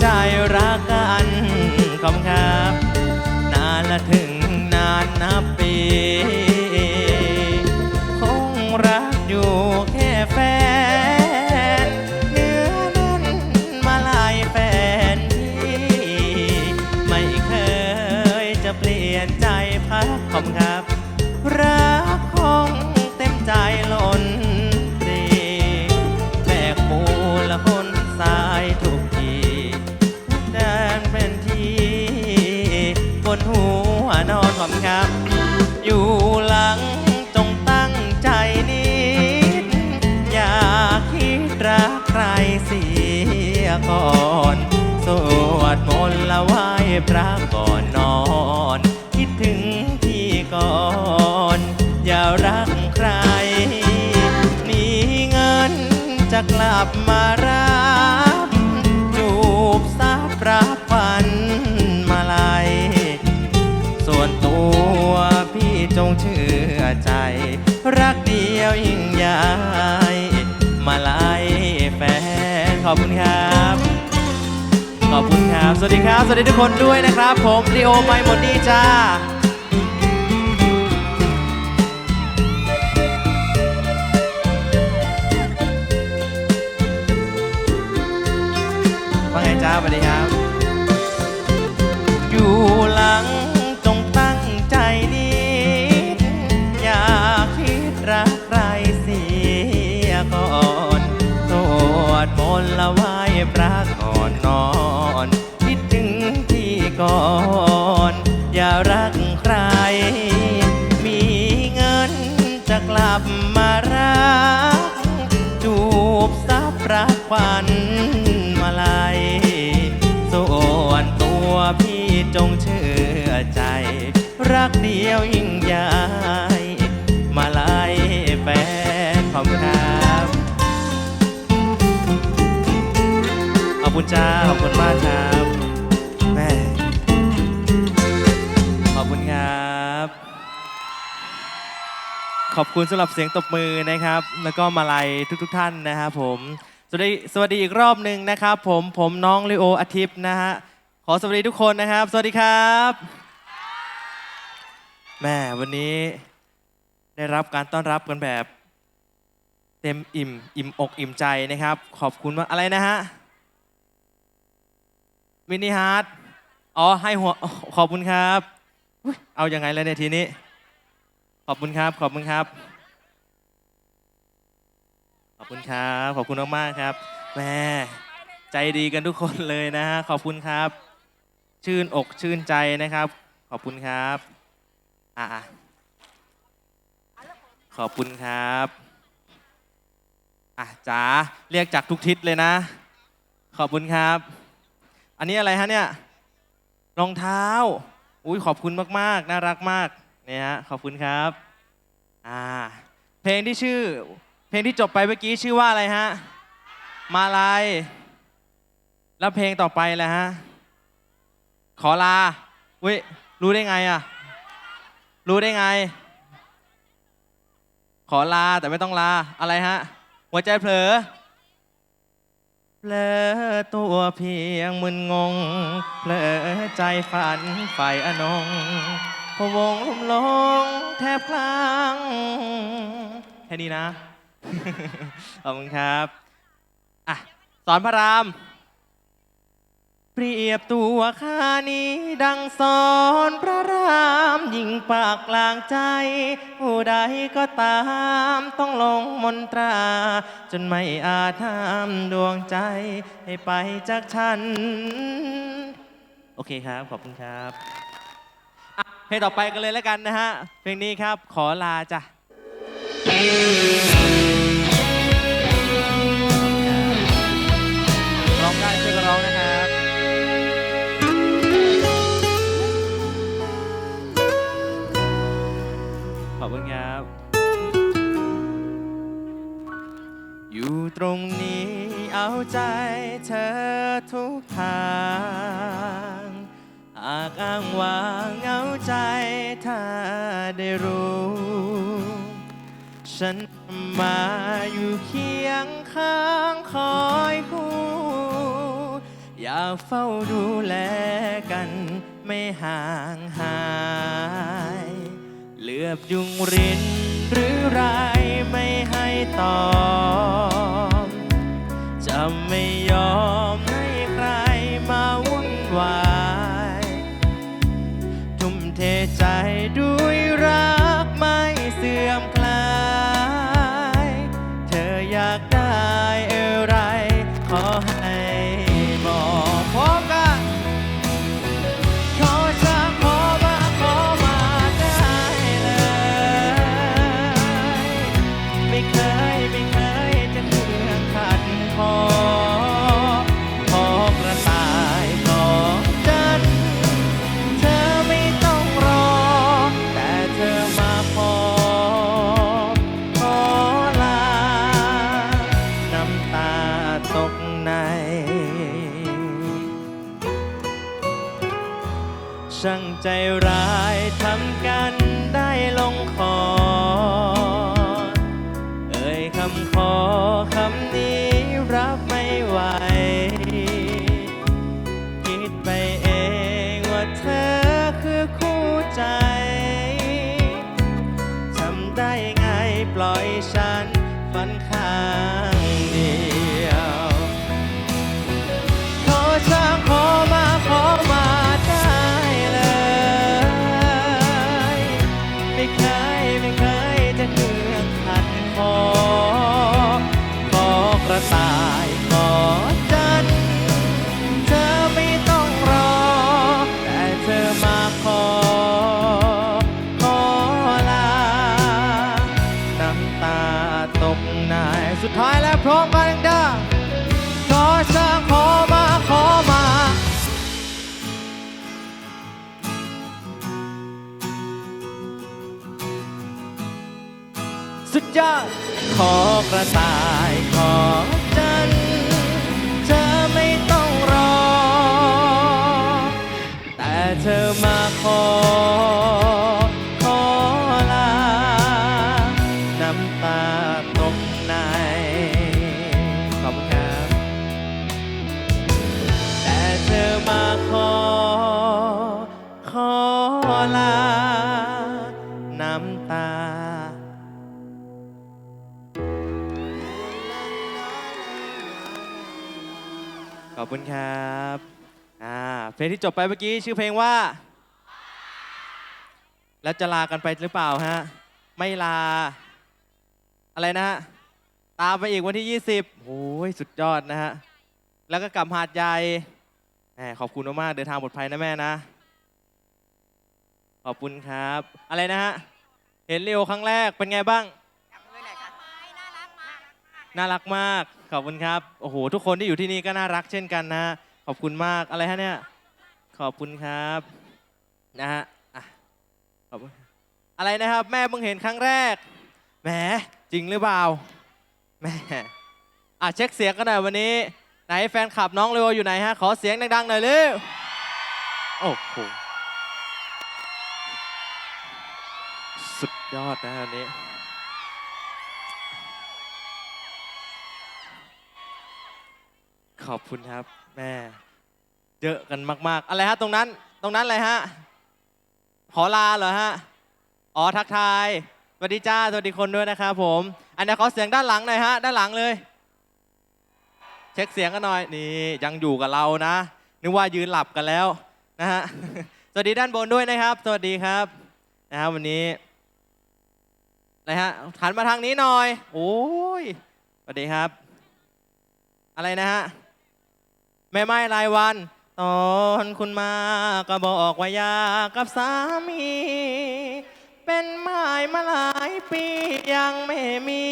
ใจรักกันขอบครับ นานละถึงนานนับปี คงรักอยู่ ก่อนสวดมนต์ละไหว้พระก่อนนอน คิดถึงพี่ก่อน อย่ารักใคร มีเงินจะกลับมารับจูบซับรับฝันมาลัยส่วนตัวพี่จงเชื่อใจ สวัสดีครับ สวัสดีทุกคนด้วยนะครับ ผมลีโอไมหมดนี่จ้าว่าไงจ้าสวัสดีครับ อยู่หลังจงตั้งใจนิดอย่าคิดรักใครเสียก่อนสวดมนต์ละไหว้พระ ควันมาลัยส่วนตัวพี่จงเชื่อใจ รักเดียวยิ่งใหญ่มาลายแฟนขอบคุณครับขอบคุณจ้าขอบคุณมากครับแม่ขอบคุณครับ ขอบคุณสำหรับเสียงตบมือนะครับ แล้วก็มาลัยทุกๆทท่านนะครับผม สวัสดีสวัสดีอีกรอบหนึ่งนะครับผมผมน้องลิโออาทิตย์นะฮะขอสวัสดีทุกคนนะครับ สวัสดีครับแม่วันนี้ได้รับการต้อนรับกันแบบ เต็มอิ่มอิ่มอกอิ่มใจนะครับ ขอบคุณมากอะไรนะฮะมินิฮาร์ดอ๋อให้หัวขอบคุณครับ เอาอยัางไงแล้วเนี่ยทีนี้ ขอบคุณครับ ขอบคุณครับ ขอบคุณครับ ขอบคุณมากๆครับแม่ใจดีกันทุกคนเลยนะฮะขอบคุณครับ ชื่นอกชื่นใจนะครับ ขอบคุณครับอะขอบคุณครับอะจ๋าเรียกจากทุกทิศเลยนะ ขอบคุณครับ อันนี้อะไรฮะเนี่ยรองเท้าอุ้ยขอบคุณมากๆ น่ารักมากเนี่ยฮะขอบคุณครับอ่าเพลงที่ชื่อ ลงที่จบไปเมื่อกี้ชื่อว่าอะไรฮะ มาลาย แล้วเพลงต่อไปแหละฮะ ขอลาเว้ยรู้ได้ไงอะ รู้ได้ไง ขอลาแต่ไม่ต้องลา อะไรฮะ หัวใจเผลอเผลอตัวเพียงมึนงงเผลอใจฝันไฟอนงพวงลุ่มลงแทบคลั่งแค่นี้นะ ขอบคุณครับอะสอนพระราม เปรียบตัวข้านี้ดังสอนพระรามยิงปากกลางใจ ผู้ใดก็ตามต้องลงมนตรา จนไม่อาจห้ามดวงใจให้ไปจากฉัน โอเคครับ ขอบคุณครับอะเพลงต่อไปกันเลยแล้วกันนะฮะ เพลงนี้ครับขอลาจ้ะ อยู่ตรงนี้เอาใจเธอทุกทางหากอ้างว้างเอาใจถ้าได้รู้ ฉันมาอยู่เคียงข้างคอยคู่ อยากเฝ้าดูแลกันไม่ห่างหาย เหลือบยุงรินหรือไรไม่ให้ ตอบจะไม่ยอมให้ใครมาวุ่นวาย ทุ่มเทใจ ปล่อยฉัน สุดท้ายแล้วพร้อมกันดังขอช้างขอมาขอมาสุดยอดขอกระต่ายขอจันเธอไม่ต้องรอ แต่เธอมาขอ อบคุณครับอ่าเพลงที่จบไปเมื่อกี้ชื่อเพลงว่า แล้วจะลากันไปหรือเปล่าฮะ ไม่ลา อะไรนะฮะ ตามไปอีกวันที่ 20โอ้ยสุดยอดนะฮะ แล้วก็กลับหาดใหญ่แหมขอบคุณมากๆเดินทางปลอดภัยนะแม่นะ ขอบคุณครับ อะไรนะฮะ เห็นเรียวครั้งแรกเป็นไงบ้าง น่ารักมาก ขอบคุณครับ โอ้โห ทุกคนที่อยู่ที่นี่ก็น่ารักเช่นกันนะ ขอบคุณมาก อะไรฮะเนี่ย ขอบคุณครับ นะฮะขอบคุณ อะไรนะครับ แม่เพิ่งเห็นครั้งแรก แหม จริงหรือเปล่า แหมอะเช็คเสียงกันหน่อยวันนี้ ไหนแฟนคลับน้องเลโออยู่ไหนฮะ ขอเสียงดังๆหน่อยเร็ว โอ้โห สุดยอดนะวันนี้ ขอบคุณครับ แม่ เยอะกันมาก ๆ อะไรฮะ ตรงนั้น ตรงนั้นอะไรฮะ ขอลาเหรอฮะ อ๋อ ทักทาย สวัสดีจ้า สวัสดีคนด้วยนะครับผม อันนี้ขอเสียงด้านหลังหน่อยฮะ ด้านหลังเลย เช็คเสียงกันหน่อย นี่ยังอยู่กับเรานะ นึกว่ายืนหลับกันแล้วนะฮะ สวัสดีด้านบนด้วยนะครับ สวัสดีครับ นะครับวันนี้อะไรฮะหันมาทางนี้หน่อย โอ้ยสวัสดีครับ อะไรนะฮะ แม่ไม้รายวัน ตอนคุณมาก็บอกว่าอยากกับสามี เป็นไม้มาหลายปียังไม่มี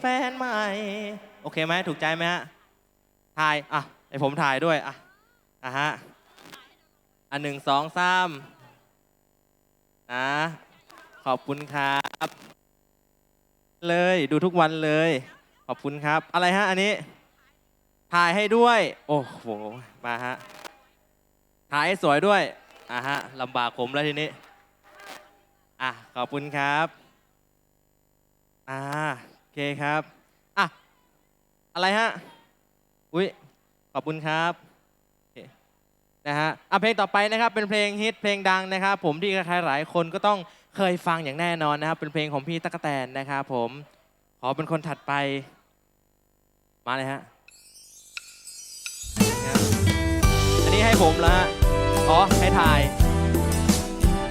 แฟนใหม่ โอเคไหมถูกใจไหมฮะถ่าย อะให้ผมถ่ายด้วย อะ อะฮะ อันหนึ่งสองสามนะขอบคุณครับ เลยดูทุกวันเลย ขอบคุณครับ อะไรฮะอันนี้ ถ่ายให้ด้วย โอ้โห มาฮะ ถ่ายให้สวยด้วย อะฮะลำบากผมแล้วทีนี้ อะ ขอบคุณครับ อ่า โอเคครับ อะ อะไรฮะ อุ้ยขอบคุณครับโอเคนะฮะอะเพลงต่อไปนะครับ เป็นเพลงฮิตเพลงดังนะครับ ผมที่ใครๆหลายคนก็ต้องเคยฟังอย่างแน่นอนนะครับ เป็นเพลงของพี่ตั๊กแตนนะครับผม ขอเป็นคนถัดไป มาเลยฮะครับ อันนี้ให้ผมละฮะอ๋อ ให้ถ่าย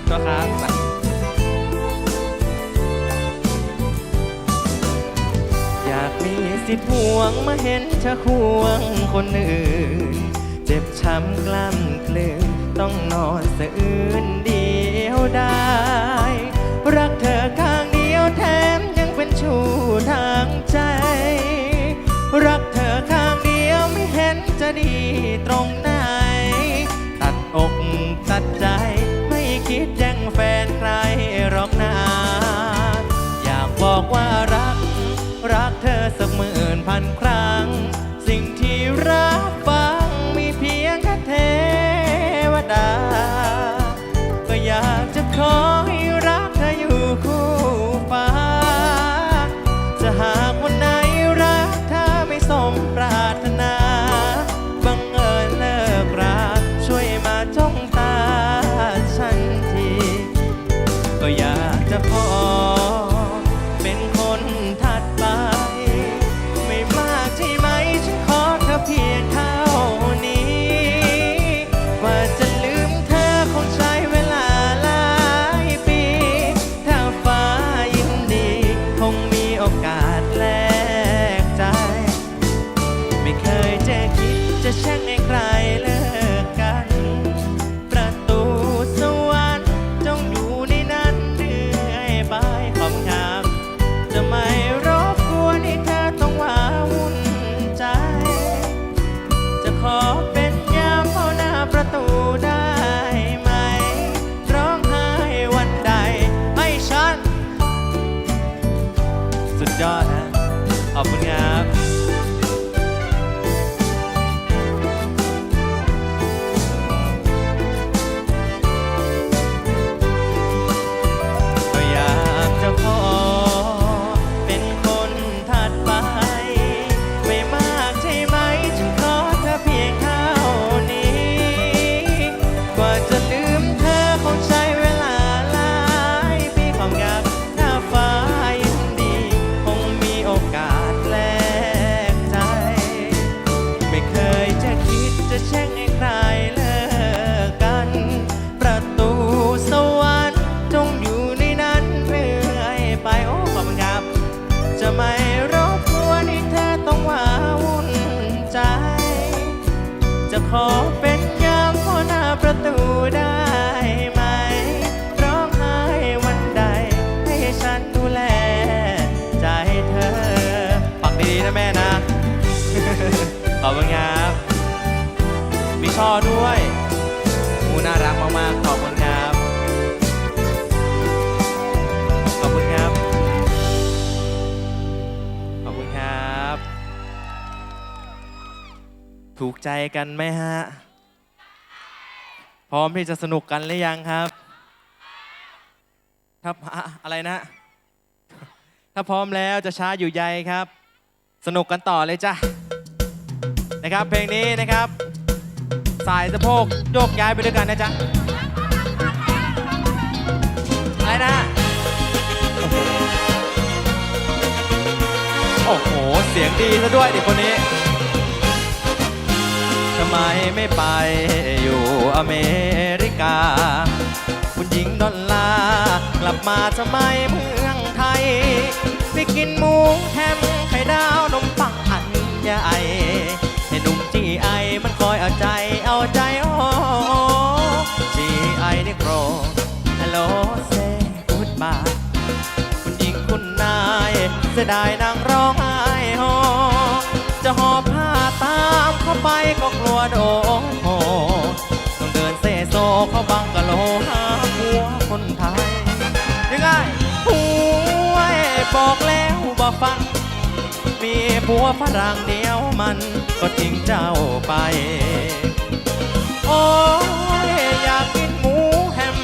ก็ครับมาอยากมีสิทธิ์ห่วงมาเห็นเธอควงคนอื่น เจ็บช้ำกล้ำกลืนต้องนอนสะอื้นเดียวได้ รักเธอข้างเดียวแถมยังเป็นชู้ทางใจ ตรงไหน ตัดอกตัดใจ ไม่คิดแย่งแฟนใครหรอกนะอยากบอกว่ารัก รักเธอสักหมื่นพันครั้งสิ่ง ชอด้วยมูน่ารักมากๆขอบคุณครับ ขอบคุณครับ ขอบคุณครับ ถูกใจกันไหมฮะ พร้อมที่จะสนุกกันหรือยังครับถ้าอะอะไรนะ ถ้าพร้อมแล้วจะช้าอยู่ใยครับ สนุกกันต่อเลยจ้ะนะครับเพลงนี้นะครับ สายสะโพกโยกย้ายไปด้วยกันนะจ๊ะอะไรนะโอ้โห เสียงดีซะด้วยเด็กคนนี้ทำไมไม่ไปอยู่อเมริกา คุณหญิงดอลลาร์กลับมาทำไมเมืองไทย ไปกินหมูแฮมไข่ดาวนมปังอันใหญ่ หนุ่มจีไอมันคอยเอาใจเอาใจโอ้จีไอได้โกรฮัลโหลเซ่กูดบาคุณหญิงคุณนายเสียดายนางร้องไห้โฮจะหอบผ้าตามเข้าไปก็กลัวโดนโหต้องเดินเซโซเข้าบังกะโลหาผัวคนไทยยังไงผัวบอกแล้วบอกฟัง ผัวฝรั่งเดียวมันก็ทิ้งเจ้าไป โอ้ยอยากกินหมูแฮม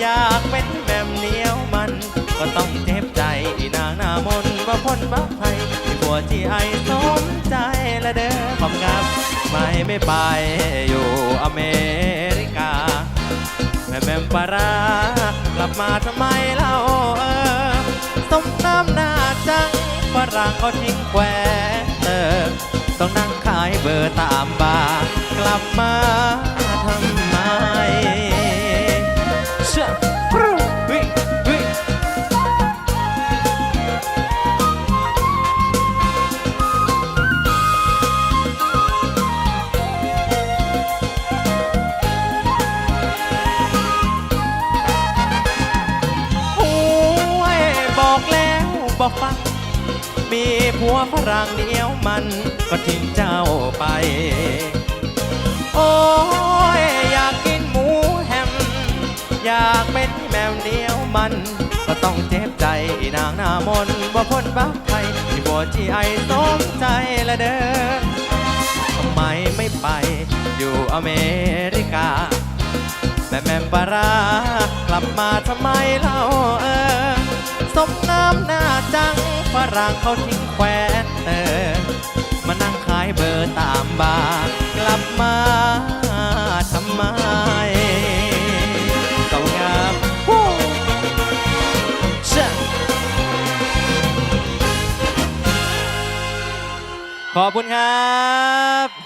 อยากเป็นแมมเนียวมัน ก็ต้องเจ็บใจอีนางหน้ามนว่าพ้นบักไทยที่ผัวที่ไอสมใจและเด้อความงามไม่ไม่ไปอยู่อเมริกาแม่แม่มปารากลับมาทำไมเล่าเออสมน้ำหน้า รั่งเขาทิ้งแควนเตอร์ต้องนั่งขายเบอร์ตามบาร์กลับมา ผัวฝรั่งเดียวมันก็ทิ้งเจ้าไป โอ้ยอยากกินหมูแฮม อยากเป็นแมวเดียวมัน ก็ต้องเจ็บใจนางหน้ามนว่าพ้นบักไทยที่บัวจีไอสมใจละเด้อทำไมไม่ไปอยู่อเมริกาแม่แม่ปลารากลับมาทำไมเล่าเออ สมน้ำหน้าจังฝรั่งเขาทิ้งแควนเตอมานั่งขายเบอร์ตามบาร์กลับมาทำไมเก่างามฮู้ชะขอบคุณครับ